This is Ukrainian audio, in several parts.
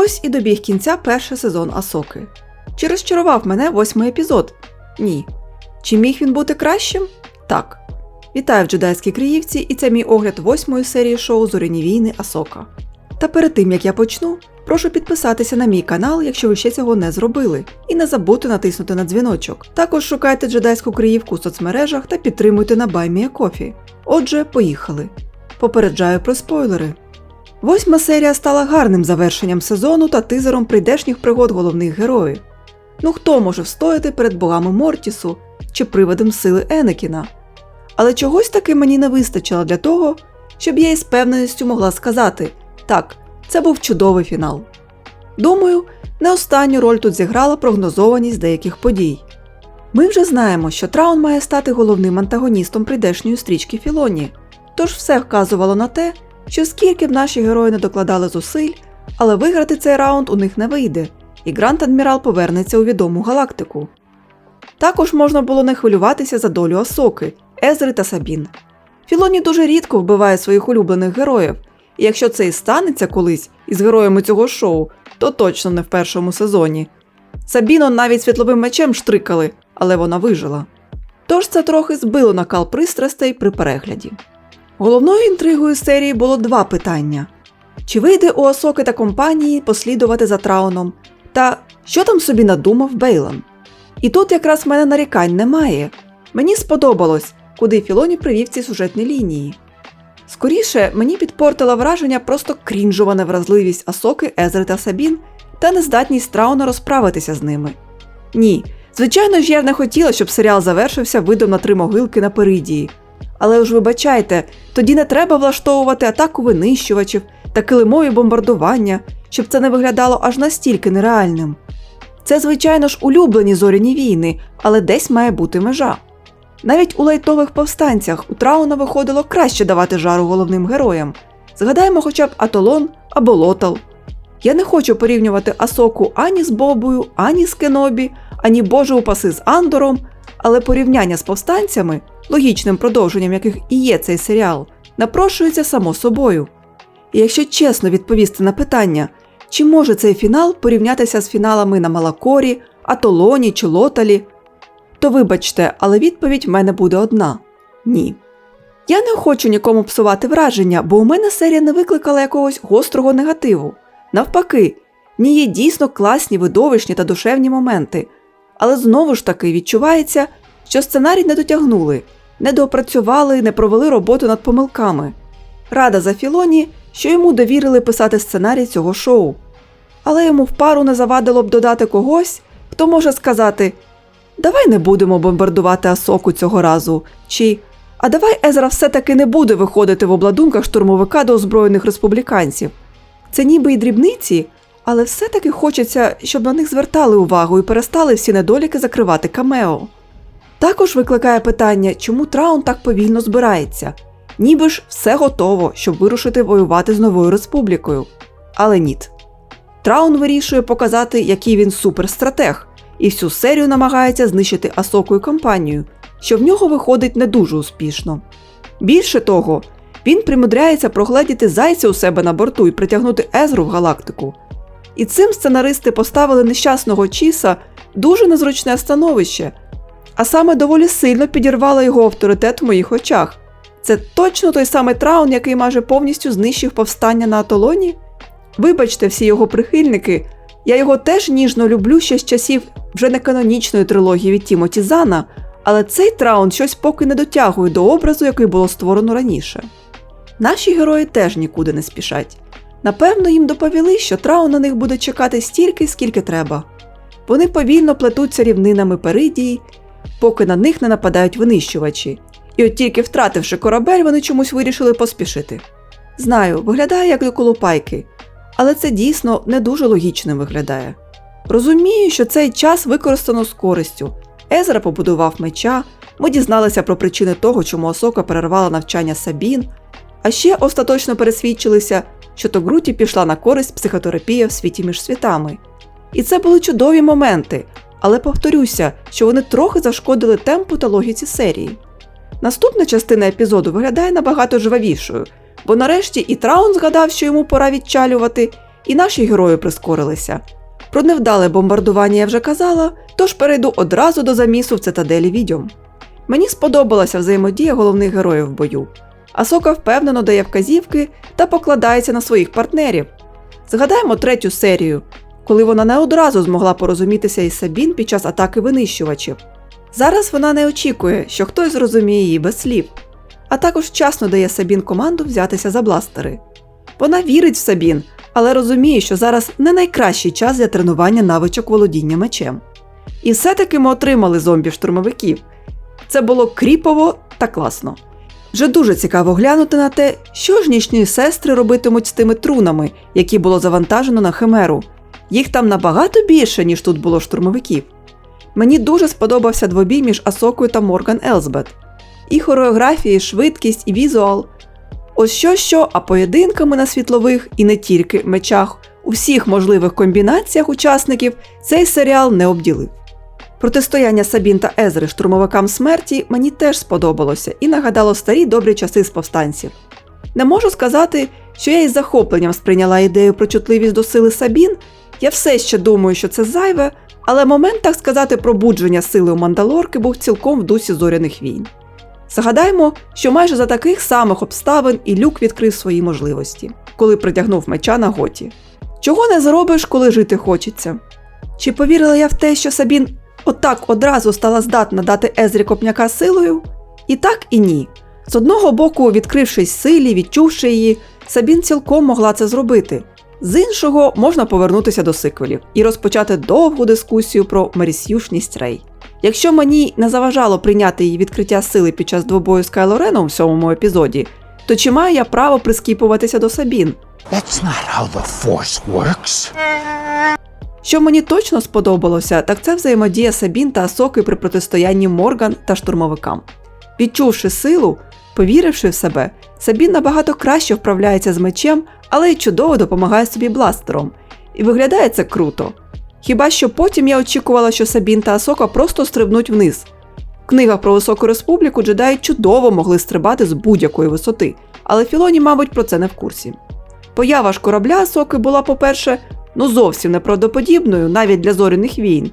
Ось і добіг кінця перший сезон Асоки. Чи розчарував мене восьмий епізод? Ні. Чи міг він бути кращим? Так. Вітаю в джедайській Криївці, і це мій огляд восьмої серії шоу Зоряні війни Асока. Та перед тим як я почну, прошу підписатися на мій канал, якщо ви ще цього не зробили, і не забудьте натиснути на дзвіночок. Також шукайте джедайську Криївку у соцмережах та підтримуйте на Баймія Кофі. Отже, поїхали. Попереджаю про спойлери. Восьма серія стала гарним завершенням сезону та тизером прийдешніх пригод головних героїв. Ну хто може встояти перед богами Мортісу чи приводом сили Енекіна? Але чогось таки мені не вистачило для того, щоб я із певненістю могла сказати так, це був чудовий фінал. Думаю, не останню роль тут зіграла прогнозованість деяких подій. Ми вже знаємо, що Траун має стати головним антагоністом прийдешньої стрічки Філоні, тож все вказувало на те, що скільки б наші герої не докладали зусиль, але виграти цей раунд у них не вийде, і Грант Адмірал повернеться у відому галактику. Також можна було не хвилюватися за долю Асоки, Езри та Сабін. Філоні дуже рідко вбиває своїх улюблених героїв, і якщо це і станеться колись із героями цього шоу, то точно не в першому сезоні. Сабіно навіть світловим мечем штрикали, але вона вижила. Тож це трохи збило накал пристрастей при перегляді. Головною інтригою серії було два питання: чи вийде у Осоки та компанії послідувати за Трауном, та що там собі надумав Бейлан? І тут якраз в мене нарікань немає. Мені сподобалось, куди Філоні привів ці сюжетні лінії. Скоріше, мені підпортила враження просто крінжова невразливість Асоки, Езри та Сабін та нездатність Трауна розправитися з ними. Ні, звичайно ж, я не хотіла, щоб серіал завершився видом на три могилки на Перидії. Але ж вибачайте, тоді не треба влаштовувати атаку винищувачів та килимові бомбардування, щоб це не виглядало аж настільки нереальним. Це, звичайно ж, улюблені зоряні війни, але десь має бути межа. Навіть у лайтових повстанцях у Трауна виходило краще давати жару головним героям. Згадаємо хоча б Атолон або Лотал. Я не хочу порівнювати Асоку ані з Бобою, ані з Кенобі, ані Боже упаси з Андором, але порівняння з повстанцями, логічним продовженням яких і є цей серіал, напрошується само собою. І якщо чесно відповісти на питання, чи може цей фінал порівнятися з фіналами на Малакорі, Атолоні чи Лоталі, то вибачте, але відповідь в мене буде одна ні. Я не хочу нікому псувати враження, бо у мене серія не викликала якогось гострого негативу. Навпаки, в ній є дійсно класні видовищні та душевні моменти, але знову ж таки відчувається, що сценарій не дотягнули, не доопрацювали, не провели роботу над помилками. Рада за Філоні, що йому довірили писати сценарій цього шоу. Але йому в пару не завадило б додати когось, хто може сказати: Давай не будемо бомбардувати Асоку цього разу, чи А давай Езра все-таки не буде виходити в обладунках штурмовика до озброєних республіканців. Це ніби й дрібниці, але все-таки хочеться, щоб на них звертали увагу і перестали всі недоліки закривати камео. Також викликає питання, чому Траун так повільно збирається, ніби ж все готово, щоб вирушити воювати з новою республікою. Але ніт. Траун вирішує показати, який він суперстратег, і всю серію намагається знищити Асоку і компанію, що в нього виходить не дуже успішно. Більше того, він примудряється прогледіти зайця у себе на борту і притягнути Езру в галактику. І цим сценаристи поставили нещасного Чіса дуже незручне становище, а саме доволі сильно підірвало його авторитет в моїх очах. Це точно той самий траун, який майже повністю знищив повстання на Атолоні? Вибачте, всі його прихильники, я його теж ніжно люблю ще з часів вже не канонічної трилогії від Тімоті Зана, але цей траун щось поки не дотягує до образу, який було створено раніше. Наші герої теж нікуди не спішать. Напевно, їм доповіли, що траун на них буде чекати стільки, скільки треба. Вони повільно плетуться рівнинами Перидії, поки на них не нападають винищувачі, і от тільки втративши корабель, вони чомусь вирішили поспішити. Знаю, виглядає як до колупайки, але це дійсно не дуже логічним виглядає. Розумію, що цей час використано з користю. Езра побудував меча, ми дізналися про причини того, чому Осока перервала навчання Сабін, а ще остаточно пересвідчилися, що Тогруті пішла на користь психотерапія в світі між світами. І це були чудові моменти, але повторюся, що вони трохи зашкодили темпу та логіці серії. Наступна частина епізоду виглядає набагато жвавішою, бо нарешті і Траун згадав, що йому пора відчалювати, і наші герої прискорилися. Про невдале бомбардування я вже казала, тож перейду одразу до замісу в цитаделі відьом. Мені сподобалася взаємодія головних героїв в бою. Асока впевнено дає вказівки та покладається на своїх партнерів. Згадаємо третю серію, коли вона не одразу змогла порозумітися із Сабін під час атаки винищувачів. Зараз вона не очікує, що хтось зрозуміє її без слів, а також вчасно дає Сабін команду взятися за бластери. Вона вірить в Сабін, але розуміє, що зараз не найкращий час для тренування навичок володіння мечем. І все-таки ми отримали зомбі-штурмовиків. Це було кріпово та класно. Вже дуже цікаво глянути на те, що ж нічні сестри робитимуть з тими трунами, які було завантажено на химеру. Їх там набагато більше, ніж тут було штурмовиків. Мені дуже сподобався двобій між Асокою та Морган Елзбет. І хореографія, і швидкість, і візуал. Ось що що, а поєдинками на світлових і не тільки мечах, у всіх можливих комбінаціях учасників цей серіал не обділив. Протистояння Сабін та Езри штурмовикам смерті мені теж сподобалося і нагадало старі добрі часи з повстанців. Не можу сказати, що я із захопленням сприйняла ідею про чутливість до сили Сабін. Я все ще думаю, що це зайве, але момент, так сказати, пробудження сили у Мандалорки був цілком в дусі зоряних війн. Згадаймо, що майже за таких самих обставин і люк відкрив свої можливості, коли притягнув меча на готі. Чого не зробиш, коли жити хочеться? Чи повірила я в те, що Сабін отак одразу стала здатна дати Езрі копняка силою? І так, і ні. З одного боку, відкрившись силі, відчувши її, Сабін цілком могла це зробити. З іншого можна повернутися до сиквелів і розпочати довгу дискусію про мерісюшність Рей. Якщо мені не заважало прийняти її відкриття сили під час двобою з Кайло Реном в сьомому епізоді, то чи маю я право прискіпуватися до Сабін? That's not how the Force works. Що мені точно сподобалося, так це взаємодія Сабін та Асоки при протистоянні Морган та штурмовикам. Відчувши силу, повіривши в себе, Сабін набагато краще вправляється з мечем, але й чудово допомагає собі бластером. І виглядає це круто. Хіба що потім я очікувала, що Сабін та Асока просто стрибнуть вниз. В книгах про високу республіку джедаї чудово могли стрибати з будь-якої висоти, але Філоні, мабуть, про це не в курсі. Поява ж корабля Асоки була, по-перше, ну зовсім неправдоподібною навіть для зоряних війн.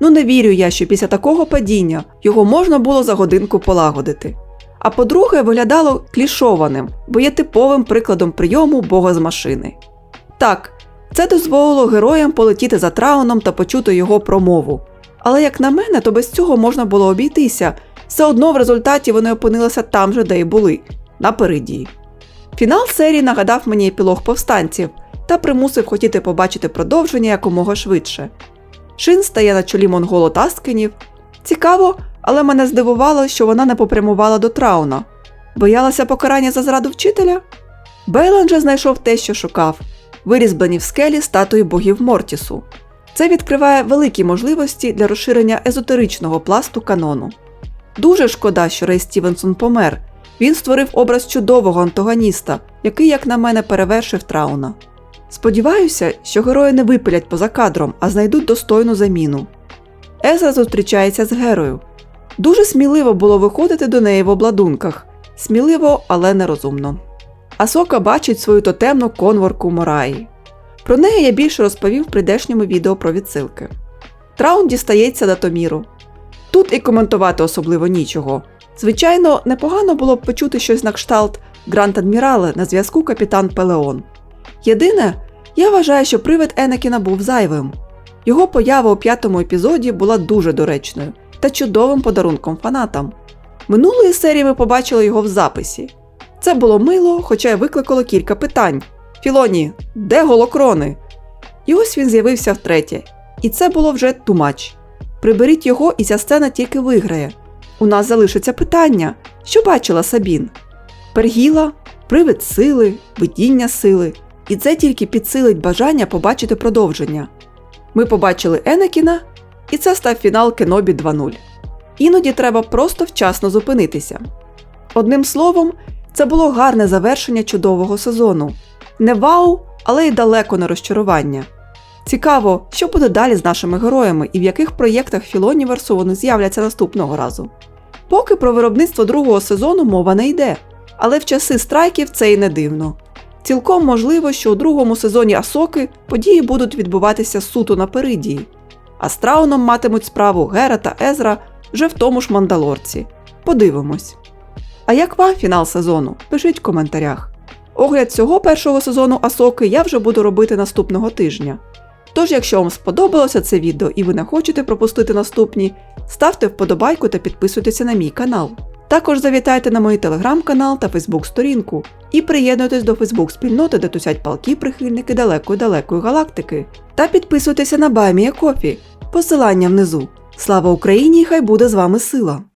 Ну не вірю я, що після такого падіння його можна було за годинку полагодити. А по-друге, виглядало клішованим, бо є типовим прикладом прийому бога з машини. Так, це дозволило героям полетіти за трауном та почути його промову. Але як на мене, то без цього можна було обійтися. Все одно в результаті вони опинилися там же, де й були, напереді. Фінал серії нагадав мені епілог повстанців та примусив хотіти побачити продовження якомога швидше. Шин стає на чолі монголо Таскинів. Цікаво, але мене здивувало, що вона не попрямувала до Трауна. Боялася покарання за зраду вчителя? Бейлан же знайшов те, що шукав вирізблені в скелі статуї богів Мортісу. Це відкриває великі можливості для розширення езотеричного пласту канону. Дуже шкода, що Рей Стівенсон помер. Він створив образ чудового антагоніста, який, як на мене, перевершив Трауна. Сподіваюся, що герої не випилять поза кадром, а знайдуть достойну заміну. Езра зустрічається з Герою. Дуже сміливо було виходити до неї в обладунках. Сміливо, але нерозумно. Асока бачить свою тотемну конворку Мораї. Про неї я більше розповів в прийдешньому відео про відсилки. Траун дістається до Томіру. Тут і коментувати особливо нічого. Звичайно, непогано було б почути щось на кшталт Гранд Адмірале на зв'язку капітан Пелеон. Єдине, я вважаю, що привид Енекіна був зайвим. Його поява у п'ятому епізоді була дуже доречною та чудовим подарунком фанатам. Минулої серії ми побачили його в записі. Це було мило, хоча й викликало кілька питань. Філоні, де голокрони? І ось він з'явився втретє. І це було вже тумач. Приберіть його, і ця сцена тільки виграє. У нас залишиться питання, що бачила Сабін? Пергіла, привид сили, видіння сили. І це тільки підсилить бажання побачити продовження. Ми побачили Енекіна, і це став фінал Кенобі 2.0. Іноді треба просто вчасно зупинитися. Одним словом, це було гарне завершення чудового сезону. Не вау, але й далеко не розчарування. Цікаво, що буде далі з нашими героями і в яких проєктах Філоніверсу вони з'являться наступного разу. Поки про виробництво другого сезону мова не йде, але в часи страйків це і не дивно. Цілком можливо, що у другому сезоні Асоки події будуть відбуватися суто на Перидії, а з Трауном матимуть справу Гера та Езра вже в тому ж Мандалорці. Подивимось. А як вам фінал сезону? Пишіть в коментарях. Огляд цього першого сезону Асоки я вже буду робити наступного тижня. Тож, якщо вам сподобалося це відео і ви не хочете пропустити наступні, ставте вподобайку та підписуйтеся на мій канал. Також завітайте на мій телеграм-канал та фейсбук-сторінку і приєднуйтесь до фейсбук-спільноти, де тусять палки прихильники далекої-далекої галактики. Та підписуйтеся на Баймія Кофі. Посилання внизу. Слава Україні! Хай буде з вами сила!